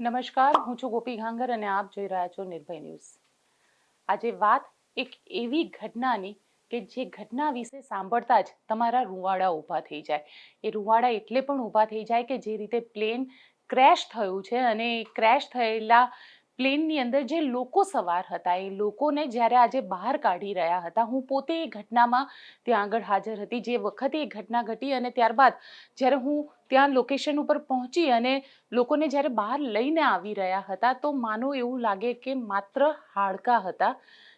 નમસ્કાર, હું છું ગોપી ઘાંગર અને આપ જોઈ રહ્યા છો નિર્ભય ન્યૂઝ. આજે વાત એક એવી ઘટનાની કે જે ઘટના વિશે સાંભળતા જ તમારા રૂવાડા ઊભા થઈ જાય. એ રૂવાડા એટલે પણ ઊભા થઈ જાય કે જે રીતે પ્લેન ક્રેશ થયું છે અને ક્રેશ થયેલા પ્લેનની અંદર જે લોકો સવાર હતા, એ લોકોને જ્યારે આજે બહાર કાઢી રહ્યા હતા, હું પોતે એ ઘટનામાં ત્યાં આગળ હાજર હતી. જે વખતે એ ઘટના ઘટી અને ત્યારબાદ જ્યારે હું ત્યાં લોકેશન ઉપર પહોંચી અને લોકોને જ્યારે બહાર લઈને આવી રહ્યા હતા, તો માનો એવું લાગે કે માત્ર હાડકા હતા.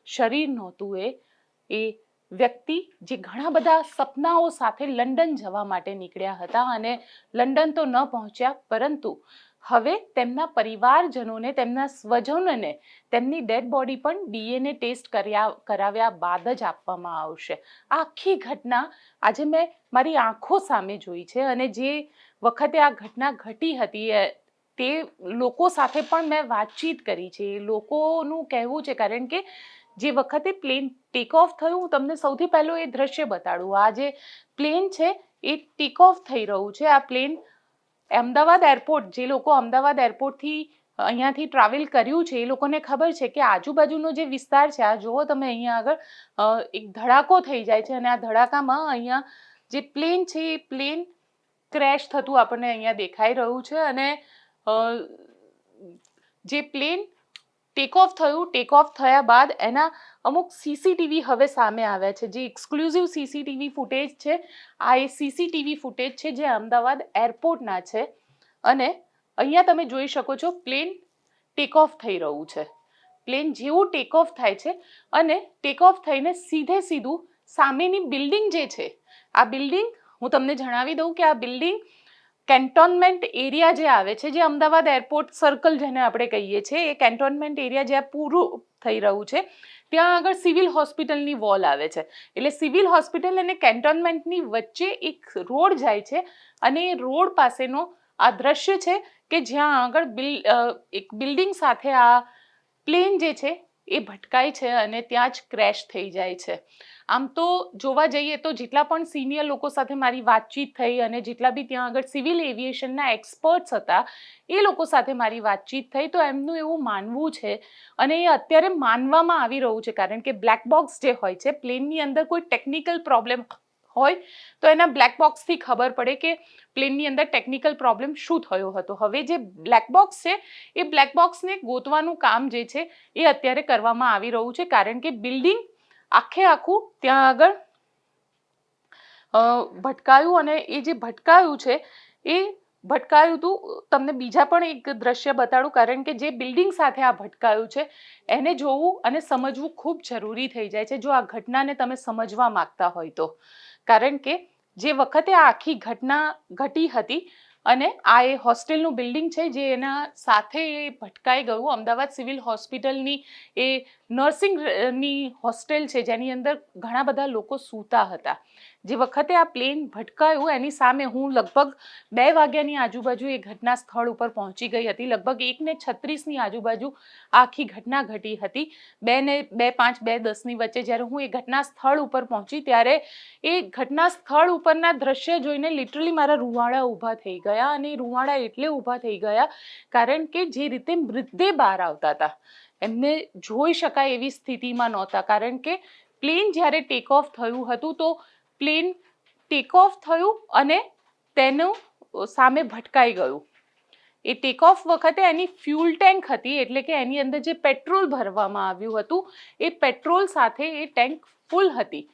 શરીર નહોતું એ. એ વ્યક્તિ જે ઘણા બધા સપનાઓ સાથે લંડન જવા માટે નીકળ્યા હતા અને લંડન તો ન પહોંચ્યા, પરંતુ હવે તેમના પરિવારજનોને, તેમના સ્વજનોને તેમની ડેડ બોડી પણ ડીએનએ ટેસ્ટ કર્યા, કરાવ્યા બાદ જ આપવામાં આવશે. આ આખી ઘટના આજે મેં મારી આંખો સામે જોઈ છે અને જે વખતે આ ઘટના ઘટી હતી તે લોકો સાથે પણ મેં વાતચીત કરી છે. એ લોકોનું કહેવું છે કારણ કે જે વખતે પ્લેન ટેક ઓફ થયું, હું તમને સૌથી પહેલું એ દ્રશ્ય બતાડું. આ જે પ્લેન છે, એ ટેક ઓફ થઈ રહ્યું છે. આ પ્લેન અમદાવાદ એરપોર્ટ, જે લોકો અમદાવાદ એરપોર્ટથી અહીંયાથી ટ્રાવેલ કર્યું છે, એ લોકોને ખબર છે કે આજુબાજુનો જે વિસ્તાર છે, આ જુઓ તમે અહીંયા આગળ એક ધડાકો થઈ જાય છે અને આ ધડાકામાં અહીંયા જે પ્લેન છે, એ પ્લેન ક્રેશ થતું આપણને અહીંયા દેખાઈ રહ્યું છે અને જે પ્લેન ટેક ઓફ થયું ટેક ઓફ થયા બાદ એના અમુક સીસીટીવી હવે સામે આવ્યા છે. જે એક્સક્લુઝિવ સીસીટીવી ફૂટેજ છે, આ એ સીસીટીવી ફૂટેજ છે જે અમદાવાદ એરપોર્ટના છે. અને અહીંયા તમે જોઈ શકો છો પ્લેન ટેક ઓફ થઈ રહ્યું છે. પ્લેન જેવું ટેક ઓફ થાય છે અને ટેક ઓફ થઈને સીધે સીધું સામેની બિલ્ડિંગ જે છે, આ બિલ્ડિંગ, હું તમને જણાવી દઉં કે આ બિલ્ડિંગ કેન્ટોનમેન્ટ એરિયા જે આવે છે, જે અમદાવાદ એરપોર્ટ સર્કલ જેને આપણે કહીએ છીએ, એ કેન્ટોનમેન્ટ એરિયા જ્યાં પૂરું થઈ રહ્યું છે. ત્યાં આગળ સિવિલ હોસ્પિટલની વોલ આવે છે. એટલે સિવિલ હોસ્પિટલ અને કેન્ટોનમેન્ટની વચ્ચે એક રોડ જાય છે અને એ રોડ પાસેનો આ દ્રશ્ય છે કે જ્યાં આગળ બિલ એક બિલ્ડિંગ સાથે આ પ્લેન જે છે એ ભટકાય છે અને ત્યાં જ ક્રેશ થઈ જાય છે. આમ તો જોવા જઈએ તો જેટલા પણ સિનિયર લોકો સાથે મારી વાતચીત થઈ અને જેટલા બી ત્યાં આગળ સિવિલ એવિએશનના એક્સપર્ટ્સ હતા, એ લોકો સાથે મારી વાતચીત થઈ તો એમનું એવું માનવું છે અને એ અત્યારે માનવામાં આવી રહ્યું છે કારણ કે બ્લેક બોક્સ જે હોય છે પ્લેનની અંદર કોઈ ટેકનિકલ પ્રોબ્લેમ હોય, તો એના બ્લેક બોક્સથી ખબર પડે કે પ્લેનની અંદર ટેકનિકલ પ્રોબ્લેમ શું થયો હતો. હવે જે બ્લેક બોક્સ છે, એ બ્લેક બોક્સને ગોતવાનું કામ જે છે, એ અત્યારે કરવામાં આવી રહ્યું છે, કારણ કે બિલ્ડિંગ આખે આખું ત્યાં આગળ ભટકાયું અને એ જે ભટકાયું છે, એ ભટકાયું હતું તમને બીજા પણ એક દ્રશ્ય બતાડું, કારણ કે જે બિલ્ડિંગ સાથે આ ભટકાયું છે, એને જોવું અને સમજવું ખૂબ જરૂરી થઈ જાય છે, જો આ ઘટનાને તમે સમજવા માંગતા હોય તો. કારણ કે જે વખતે આ આખી ઘટના ઘટી હતી અને આ એ હોસ્ટેલનું બિલ્ડિંગ છે જે એના સાથે એ ભટકાઈ ગયું, અમદાવાદ સિવિલ હોસ્પિટલની એ નર્સિંગની હોસ્ટેલ છે, જેની અંદર ઘણા બધા લોકો સૂતા હતા. જે વખતે આ પ્લેન ભટકાયું, એની સામે હું લગભગ બે વાગ્યાની આજુબાજુ એ ઘટના સ્થળ ઉપર પહોંચી ગઈ હતી. લગભગ એકને છત્રીસની આજુબાજુ આખી ઘટના ઘટી હતી. બે ને બે પાંચ, બે દસની વચ્ચે જ્યારે હું એ ઘટના સ્થળ ઉપર પહોંચી ત્યારે એ ઘટના સ્થળ ઉપરના દ્રશ્ય જોઈને લિટરલી મારા રૂવાડા ઊભા થઈ ગયા અને રૂવાડા એટલે ઊભા થઈ ગયા કારણ કે જે રીતે મૃતદેહ બહાર આવતા હતા. એમને જોઈ શકાય એવી સ્થિતિમાં નહોતા. કારણ કે પ્લેન જ્યારે ટેક ઓફ થયું હતું તો પ્લેન ટેક ઓફ થયું અને તેનું સામે ભટકાઈ ગયું. એ ટેક ઓફ વખતે એની ફ્યુલ ટેન્ક હતી, એટલે કે એની અંદર જે પેટ્રોલ ભરવામાં આવ્યું હતું, એ પેટ્રોલ સાથે એ ટેન્ક ફૂલ હતી.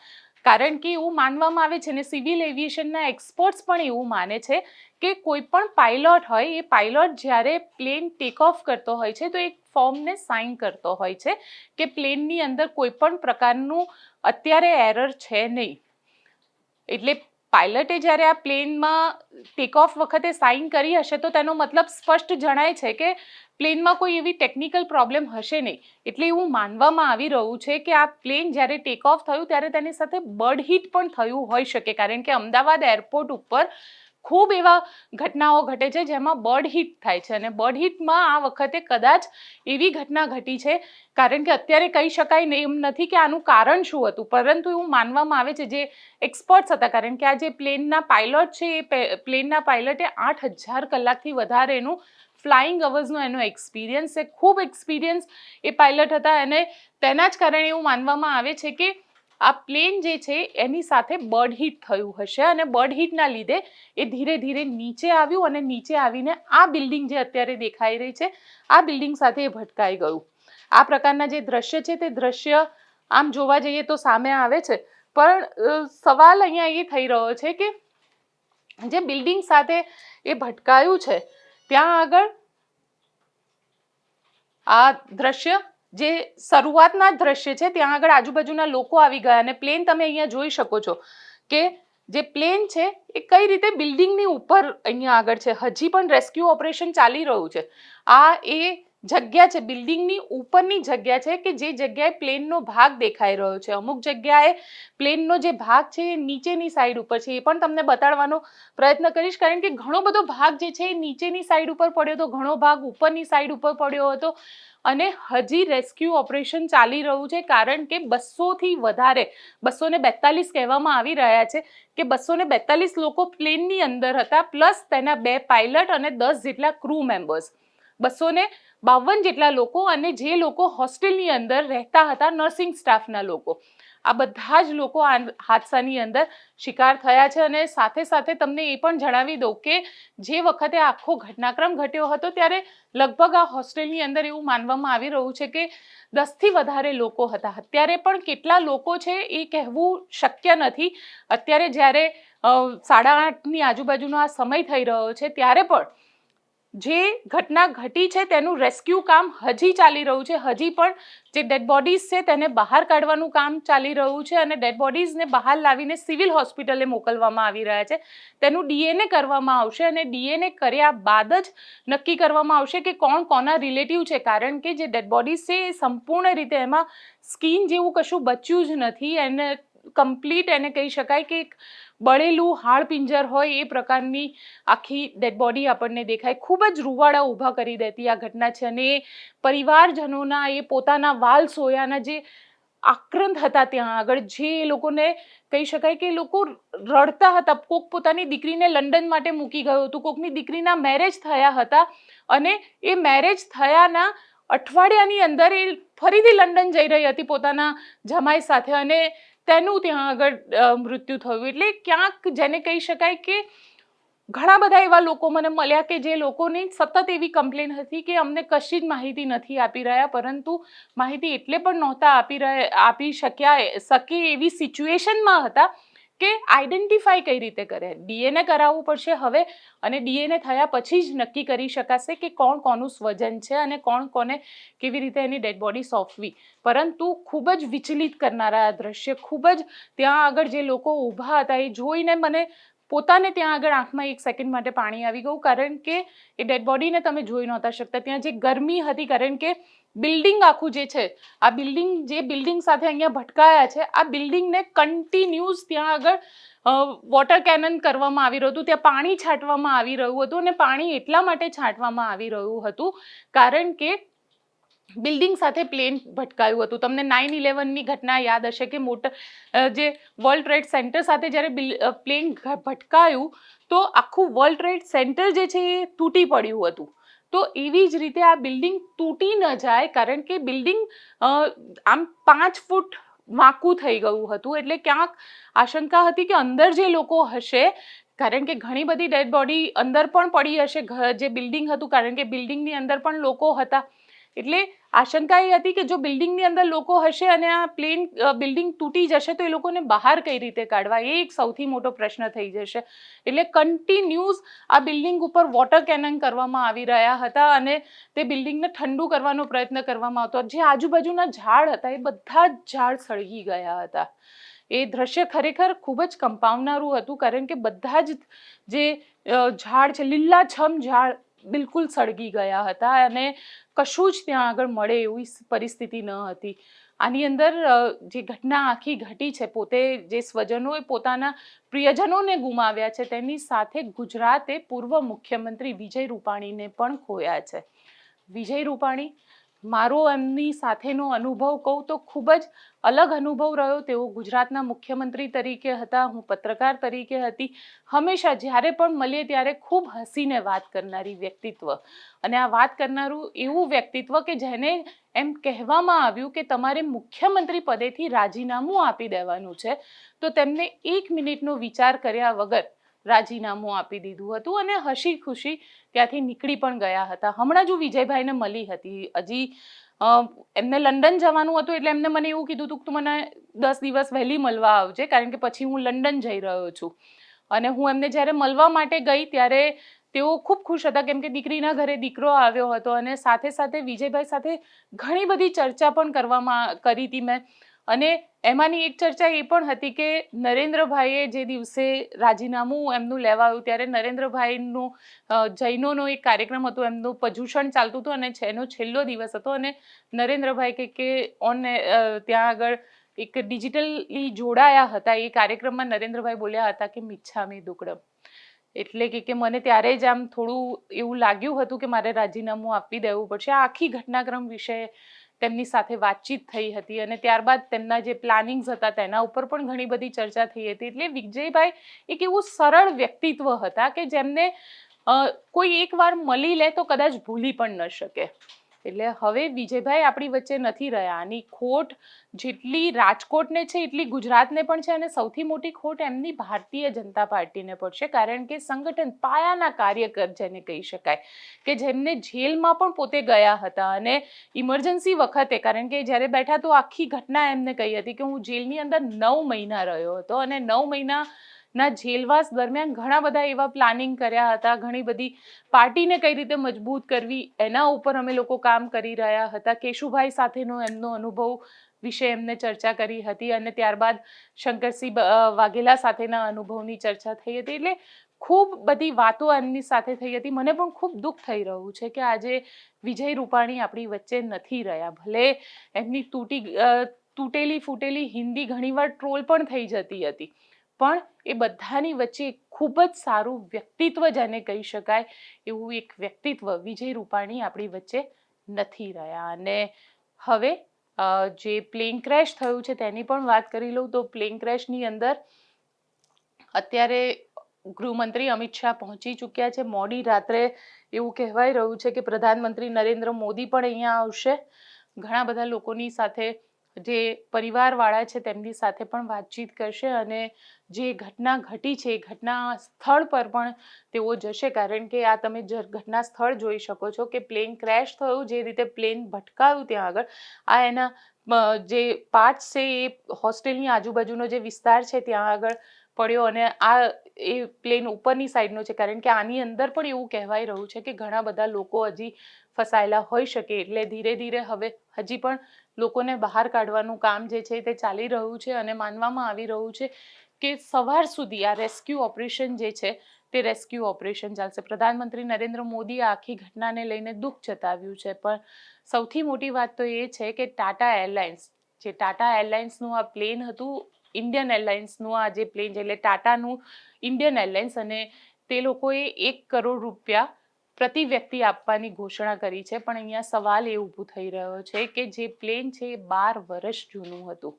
કારણ કે એવું માનવામાં આવે છે ને સિવિલ એવિએશનના એક્સપર્ટ્સ પણ એવું માને છે કે કોઈ પણ પાયલોટ હોય, એ પાયલોટ જ્યારે પ્લેન ટેક ઓફ કરતો હોય છે, તો એક ફોર્મને સાઇન કરતો હોય છે કે પ્લેનની અંદર કોઈ પણ પ્રકારનું અત્યારે એરર છે નહીં. એટલે પાયલટે જ્યારે આ પ્લેનમાં ટેક ઓફ વખતે સાઇન કરી હશે, તો તેનો મતલબ સ્પષ્ટ જણાય છે કે પ્લેનમાં કોઈ એવી ટેકનિકલ પ્રોબ્લેમ હશે નહીં. એટલે એવું માનવામાં આવી રહ્યું છે કે આ પ્લેન જ્યારે ટેક ઓફ થયું, ત્યારે તેની સાથે બર્ડ હિટ પણ થયું હોઈ શકે. કારણ કે અમદાવાદ એરપોર્ટ ઉપર ખૂબ એવા ઘટનાઓ ઘટે છે જેમાં બર્ડ હિટ થાય છે અને બર્ડ હિટમાં આ વખતે કદાચ એવી ઘટના ઘટી છે. કારણ કે અત્યારે કહી શકાય એમ નથી કે આનું કારણ શું હતું. પરંતુ એવું માનવામાં આવે છે જે એક્સપર્ટ્સ હતા. કારણ કે આ જે પ્લેનના પાયલોટ છે એ પ્લેનના પાયલટે આઠ હજાર કલાકથી વધારે એનું ફ્લાઇંગ અવર્સનો એનો એક્સપિરિયન્સ છે. ખૂબ એક્સપિરિયન્સ એ પાયલટ હતા અને તેના જ કારણે એવું માનવામાં આવે છે કે આ પ્લેન જે છે, એની સાથે બર્ડ હિટ થયું હશે અને બર્ડ હિટના લીધે એ ધીરે ધીરે નીચે આવ્યું અને નીચે આવીને આ બિલ્ડિંગ જે અત્યારે દેખાઈ રહી છે, આ બિલ્ડિંગ સાથે એ ભટકાઈ ગયું. આ પ્રકારના જે દ્રશ્ય છે, તે દ્રશ્ય આમ જોવા જઈએ તો સામે આવે છે, પણ સવાલ અહીંયા એ થઈ રહ્યો છે કે જે બિલ્ડિંગ સાથે એ ભટકાયું છે, ત્યાં આગળ આ દ્રશ્ય જે શરૂઆતના દ્રશ્ય છે, ત્યાં આગળ આજુબાજુના લોકો આવી ગયા અને પ્લેન તમે અહીંયા જોઈ શકો છો કે જે પ્લેન છે, એ કઈ રીતે બિલ્ડિંગની ઉપર અહીંયા આગળ છે. હજી પણ રેસ્ક્યુ ઓપરેશન ચાલી રહ્યું છે. આ એ જગ્યા છે, બિલ્ડિંગની ઉપરની જગ્યા છે કે જે જગ્યાએ પ્લેનનો ભાગ દેખાઈ રહ્યો છે. અમુક જગ્યાએ પ્લેનનો જે ભાગ છે એ નીચેની સાઈડ ઉપર છે. એ પણ તમને બતાડવાનો પ્રયત્ન કરીશ કારણ કે ઘણો બધો ભાગ જે છે એ નીચેની સાઈડ ઉપર પડ્યો હતો, ઘણો ભાગ ઉપરની સાઈડ ઉપર પડ્યો હતો અને હજી રેસ્ક્યુ ઓપરેશન ચાલી રહ્યું છે કારણ કે બસોથી વધારે બસો ને બેતાલીસ કહેવામાં આવી રહ્યા છે કે બસો ને બેતાલીસ લોકો પ્લેનની અંદર હતા, પ્લસ તેના બે પાયલટ અને દસ જેટલા ક્રૂ મેમ્બર્સ બસો ને બાવન જેટલા લોકો અને જે લોકો હોસ્ટેલની અંદર રહેતા હતા નર્સિંગ સ્ટાફના લોકો. આ બધા જ લોકો આ હાદસાની અંદર શિકાર થયા છે અને સાથે સાથે તમને એ પણ જણાવી દઉં કે જે વખતે આખો ઘટનાક્રમ ઘટ્યો હતો, ત્યારે લગભગ આ હોસ્ટેલની અંદર એવું માનવામાં આવી રહ્યું છે કે દસથી વધારે લોકો હતા. અત્યારે પણ કેટલા લોકો છે એ કહેવું શક્ય નથી. અત્યારે જ્યારે સાડા આઠની આજુબાજુનો આ સમય થઈ રહ્યો છે, ત્યારે પણ જે ઘટના ઘટી છે તેનું રેસ્ક્યુ કામ હજી ચાલી રહ્યું છે. હજી પણ જે ડેડ બોડીઝ છે તેને બહાર કાઢવાનું કામ ચાલી રહ્યું છે અને ડેડ બોડીઝને બહાર લાવીને સિવિલ હોસ્પિટલે મોકલવામાં આવી રહ્યા છે. તેનું ડીએનએ કરવામાં આવશે અને ડીએનએ કર્યા બાદ જ નક્કી કરવામાં આવશે કે કોણ કોના રિલેટિવ છે. કારણ કે જે ડેડ બોડીઝ છે એ સંપૂર્ણ રીતે એમાં સ્કીન જેવું કશું બચ્યું જ નથી. એને કમ્પ્લીટ એને કહી શકાય કે એક બળેલું હાડપિંજર હોય એ પ્રકારની આખી ડેડ બોડી આપણને દેખાય. ખૂબ જ રૂવાડા ઊભા કરી દેતી આ ઘટના છે અને એ પરિવારજનોના, એ પોતાના વાલ સોયાના જે આક્રંદ હતા ત્યાં આગળ, જે એ લોકોને કહી શકાય કે લોકો રડતા હતા. કોક પોતાની દીકરીને લંડન માટે મૂકી ગયું હતું. કોકની દીકરીના મેરેજ થયા હતા અને એ મેરેજ થયાના અઠવાડિયાની અંદર એ ફરીથી લંડન જઈ રહી હતી પોતાના જમાઈ સાથે અને તેનું ત્યાં આગળ મૃત્યુ થયું. એટલે ક્યાંક જેને કહી શકાય કે ઘણા બધા એવા લોકો મને મળ્યા કે જે લોકોને સતત એવી કમ્પ્લેન હતી કે અમને કશી જ માહિતી નથી આપી રહ્યા, પરંતુ માહિતી એટલે પણ નહોતા આપી રહ્યા, આપી શક્યા, શકે એવી સિચ્યુએશનમાં હતા કે આઈડેન્ટિફાઈ કઈ રીતે કરે? ડીએનએ કરાવવું પડશે હવે અને ડીએનએ થયા પછી જ નક્કી કરી શકાશે કે કોણ કોનું સ્વજન છે અને કોણ કોને કેવી રીતે એની ડેડ બોડી સોંપવી. પરંતુ ખૂબ જ વિચલિત કરનારા આ દ્રશ્ય, ખૂબ જ ત્યાં આગળ જે લોકો ઊભા હતા એ જોઈને મને પોતાને ત્યાં આગળ આંખમાં એક સેકન્ડ માટે પાણી આવી ગયું. કારણ કે એ ડેડ બોડીને તમે જોઈ નહોતા શકતા. ત્યાં જે ગરમી હતી, કારણ કે બિલ્ડિંગ આખું જે છે, આ બિલ્ડિંગ જે બિલ્ડિંગ સાથે અહીંયા ભટકાયા છે, આ બિલ્ડિંગને કન્ટિન્યુઅસ ત્યાં આગળ વોટર કેનન કરવામાં આવી રહ્યું હતું, ત્યાં પાણી છાંટવામાં આવી રહ્યું હતું અને પાણી એટલા માટે છાંટવામાં આવી રહ્યું હતું કારણ કે બિલ્ડિંગ સાથે પ્લેન ભટકાયું હતું. તમને નાઇન ઇલેવનની ઘટના યાદ હશે કે મોટા જે વર્લ્ડ ટ્રેડ સેન્ટર સાથે જ્યારે પ્લેન ભટકાયું તો આખું વર્લ્ડ ટ્રેડ સેન્ટર જે છે એ તૂટી પડ્યું હતું. તો એવી જ રીતે આ બિલ્ડિંગ તૂટી ન જાય, કારણ કે બિલ્ડિંગ આમ પાંચ ફૂટ વાંકું થઈ ગયું હતું, એટલે ક્યાંક આશંકા હતી કે અંદર જે લોકો હશે, કારણ કે ઘણી બધી ડેડ બોડી અંદર પણ પડી હશે જે બિલ્ડિંગ હતું, કારણ કે બિલ્ડિંગની અંદર પણ લોકો હતા. એટલે આશંકા એ હતી કે જો બિલ્ડિંગની અંદર લોકો હશે અને આ પ્લેન બિલ્ડિંગ તૂટી જશે તો એ લોકોને બહાર કઈ રીતે કાઢવા? એ એક સૌથી મોટો પ્રશ્ન થઈ જશે. એટલે કન્ટિન્યુઝ આ બિલ્ડિંગ ઉપર વોટર કેનન કરવામાં આવી રહ્યા હતા અને તે બિલ્ડિંગને ઠંડુ કરવાનો પ્રયત્ન કરવામાં આવતો. જે આજુબાજુના ઝાડ હતા, એ બધા જ ઝાડ સળગી ગયા હતા. એ દ્રશ્ય ખરેખર ખૂબ જ કંપાવનારું હતું, કારણ કે બધા જ જે ઝાડ છે, લીલાછમ ઝાડ બિલકુલ સળગી ગયા હતા અને કશું જ ત્યાં આગળ મળે એવી પરિસ્થિતિ ન હતી. આની અંદર જે ઘટના આખી ઘટી છે, પોતે જે સ્વજનોએ પોતાના પ્રિયજનોને ગુમાવ્યા છે, તેની સાથે ગુજરાતે પૂર્વ મુખ્યમંત્રી વિજય રૂપાણીને પણ ખોયા છે. વિજય રૂપાણી મારો એમની સાથેનો અનુભવ કહું તો ખૂબ જ અલગ અનુભવ રહ્યો. તેઓ ગુજરાતના મુખ્યમંત્રી તરીકે હતા, હું પત્રકાર તરીકે હતી. હંમેશા જ્યારે પણ મળીએ ત્યારે ખૂબ હસીને વાત કરનારી વ્યક્તિત્વ. અને આ વાત કરનારું એવું વ્યક્તિત્વ કે જેને એમ કહેવામાં આવ્યું કે તમારે મુખ્યમંત્રી પદેથી રાજીનામું આપી દેવાનું છે, તો તેમને એક મિનિટનો વિચાર કર્યા વગર રાજીનામું આપી દીધું હતું અને હસી ખુશી ત્યાંથી નીકળી પણ ગયા હતા. હમણાં જ વિજયભાઈને મળી હતી. હજી એમને લંડન જવાનું હતું એટલે એમને મને એવું કીધું હતું કે તું મને દસ દિવસ વહેલી મળવા આવજે કારણ કે પછી હું લંડન જઈ રહ્યો છું. અને હું એમને જ્યારે મળવા માટે ગઈ ત્યારે તેઓ ખૂબ ખુશ હતા કેમ કે દીકરીના ઘરે દીકરો આવ્યો હતો અને સાથે સાથે વિજયભાઈ સાથે ઘણી બધી ચર્ચા પણ કરવામાં કરી હતી. મેં અને એમાંની એક ચર્ચા એ પણ હતી કે નરેન્દ્રભાઈએ જે દિવસે રાજીનામું એમનું લેવા આવ્યું ત્યારે નરેન્દ્રભાઈનું જૈનોનો એક કાર્યક્રમ હતો, એમનું પજુષણ ચાલતું હતું અને એનો છેલ્લો દિવસ હતો અને નરેન્દ્રભાઈ કે કે ઓન ત્યાં આગળ એક ડિજિટલી જોડાયા હતા. એ કાર્યક્રમમાં નરેન્દ્રભાઈ બોલ્યા હતા કે મિચ્છામી દુકડમ. એટલે કે મને ત્યારે જ આમ થોડું એવું લાગ્યું હતું કે, મારે રાજીનામું આપી દેવું પડશે. આખી ઘટનાક્રમ વિશે તેમની સાથે વાતચીત થઈ હતી અને ત્યારબાદ તેમના જે પ્લાનિંગ્સ હતા તેના ઉપર પણ ઘણી બધી ચર્ચા થઈ હતી. એટલે વિજયભાઈ એક એવું સરળ વ્યક્તિત્વ હતા કે જેમને કોઈ એકવાર મળી લે તો કદાચ ભૂલી પણ ન શકે. એટલે હવે વિજયભાઈ આપણી વચ્ચે નથી રહ્યા. આની ખોટ જેટલી રાજકોટને છે, એટલી ગુજરાતને પણ છે અને સૌથી મોટી ખોટ એમની ભારતીય જનતા પાર્ટીને પડશે. કારણ કે સંગઠન પાયાના કાર્યકર જેને કહી શકાય કે જેમને જેલમાં પણ પોતે ગયા હતા અને ઇમરજન્સી વખતે, કારણ કે જ્યારે બેઠા તો આખી ઘટના એમને કહી હતી કે હું જેલની અંદર નવ મહિના રહ્યો હતો અને નવ મહિના ના, જેલવાસ દરમિયાન ઘણા બધા એવા પ્લાનિંગ કર્યા હતા, ઘણી બધી પાર્ટીને કઈ રીતે મજબૂત કરવી, એના ઉપર અમે લોકો કામ કરી રહ્યા હતા. કેશુભાઈ સાથેનો એમનો અનુભવ વિશે એમને ચર્ચા કરી હતી અને ત્યારબાદ શંકરસિંહ વાઘેલા સાથેના અનુભવની ચર્ચા થઈ હતી. એટલે ખૂબ બધી વાતો એમની સાથે થઈ હતી. મને પણ ખૂબ દુઃખ થઈ રહ્યું છે કે આજે વિજય રૂપાણી આપણી વચ્ચે નથી રહ્યા. ભલે એમની તૂટી તૂટેલી ફૂટેલી હિન્દી ઘણીવાર ટ્રોલ પણ થઈ જતી હતી. પણ એ બધાની વચ્ચે ખૂબ જ સારું વ્યક્તિત્વ જેને કહી શકાય એવું એક વ્યક્તિત્વ વિજય રૂપાણી આપણી વચ્ચે નથી રહ્યા. અને હવે જે પ્લેન ક્રેશ થયું છે તેની પણ વાત કરી લઉં તો પ્લેન ક્રેશની અંદર અત્યારે ગૃહમંત્રી અમિત શાહ પહોંચી ચૂક્યા છે. મોડી રાત્રે એવું કહેવાય રહ્યું છે કે પ્રધાનમંત્રી નરેન્દ્ર મોદી પણ અહીંયા આવશે. ઘણા બધા લોકોની સાથે જે પરિવારવાળા છે તેમની સાથે પણ વાતચીત કરશે અને જે ઘટના ઘટી છે એ ઘટના સ્થળ પર પણ તેઓ જશે. કારણ કે આ તમે ઘટના સ્થળ જોઈ શકો છો કે પ્લેન ક્રેશ થયું, જે રીતે પ્લેન ભટકાયું ત્યાં આગળ. આ એના જે પાર્ટ છે એ હોસ્ટેલની આજુબાજુનો જે વિસ્તાર છે ત્યાં આગળ પડ્યો અને આ એ પ્લેન ઉપરની સાઈડનો છે. કારણ કે આની અંદર પણ એવું કહેવાય રહ્યું છે કે ઘણા બધા લોકો હજી ફસાયેલા હોઈ શકે એટલે ધીરે ધીરે હવે હજી પણ લોકોને બહાર કાઢવાનું કામ જે છે તે ચાલી રહ્યું છે અને માનવામાં આવી રહ્યું છે કે સવાર સુધી આ રેસ્ક્યુ ઓપરેશન જે છે તે રેસ્ક્યુ ઓપરેશન ચાલશે. પ્રધાનમંત્રી નરેન્દ્ર મોદીએ આખી ઘટનાને લઈને દુઃખ જતાવ્યું છે. પણ સૌથી મોટી વાત તો એ છે કે ટાટા એરલાઇન્સ, જે ટાટા એરલાઇન્સનું આ પ્લેન હતું, ઇન્ડિયન એરલાઇન્સનું આ જે પ્લેન છે, એટલે ટાટાનું ઇન્ડિયન એરલાઇન્સ અને તે લોકોએ એક કરોડ રૂપિયા પ્રતિ વ્યક્તિ આપવાની ઘોષણા કરી છે, પણ અહીંયા સવાલ એ ઊભો થઈ રહ્યો છે કે જે પ્લેન છે એ બાર વર્ષ જૂનું હતું.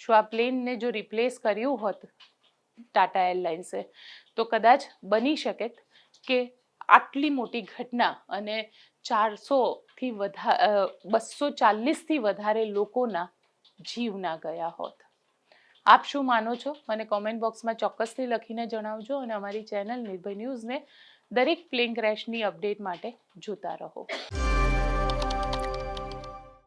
શું આ પ્લેનને જો રિપ્લેસ કર્યું હોત ટાટા એરલાઇન્સે, તો કદાચ બની શકે કે આટલી મોટી ઘટના અને ચારસોથી વધારે બસો ચાલીસથી વધારે લોકોના જીવ ના ગયા હોત. આપ શું માનો છો? મને કોમેન્ટ બોક્સમાં ચોક્કસથી લખીને જણાવજો અને અમારી ચેનલ નિર્ભય ન્યૂઝને દરેક પ્લેન ક્રેશની અપડેટ માટે જોતા રહો.